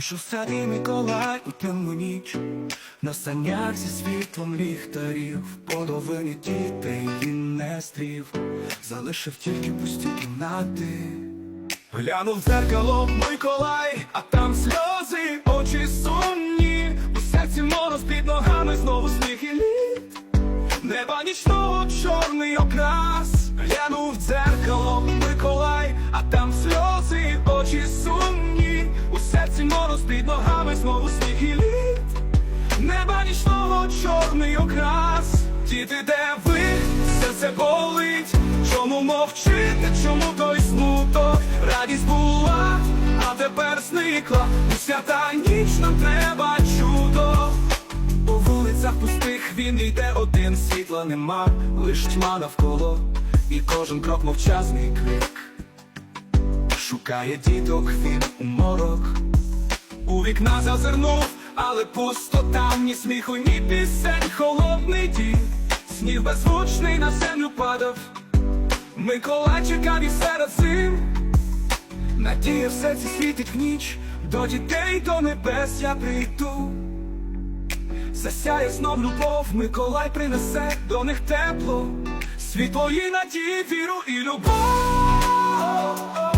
Ішов старий Миколай у темну ніч, на санях зі світлом ліхтарів, половині дітей він не стрів, залишив тільки пусті кімнати. Глянув в дзеркало Миколай, а там сльози, очі сумні, у серці мороз під ногами знову сніг і лід. Неба нічного чорний окрас, глянув в дзеркало Миколай, а там сльози, чорний окрас, діти, де ви, серце болить, чому мовчите, чому той смуток, радість була, а тепер зникла, у свята ніч нам треба чудо. У вулицях пустих він йде один, світла нема, лиш тьма навколо, і кожен крок мовчазний крик. Шукає діток він у морок, у вікна зазирнув, але пусто там ні сміху, ні пісень, холодний дім, сніг беззвучний на землю падав. Миколай чекав і серед зим, надія в серці світить в ніч, до дітей, до небес я прийду. Засяє знов любов, Миколай принесе до них тепло, світло і надії, віру і любов.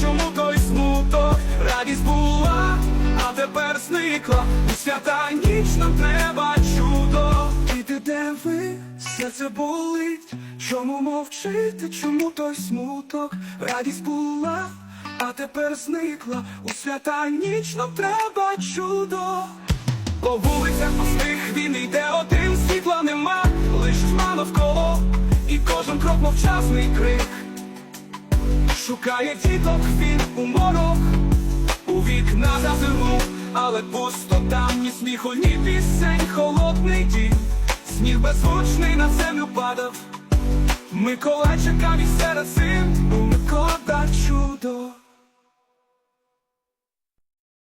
Чому той смуток, радість була, а тепер зникла, у свята ніч нам треба чудо. Діти, де ви, серце болить, чому мовчите, чому той смуток, радість була, а тепер зникла, у свята ніч нам треба чудо. По вулицях пустих він йде один, світла нема, лиш тьма навколо, і кожен крок мовчазний крик. Шукає діток він у морок, у вікна за зиму, але пусто там ні сміху, ні пісень, холодний дім, сніг беззвучний на землю падав. Миколай чекав і серед чудо.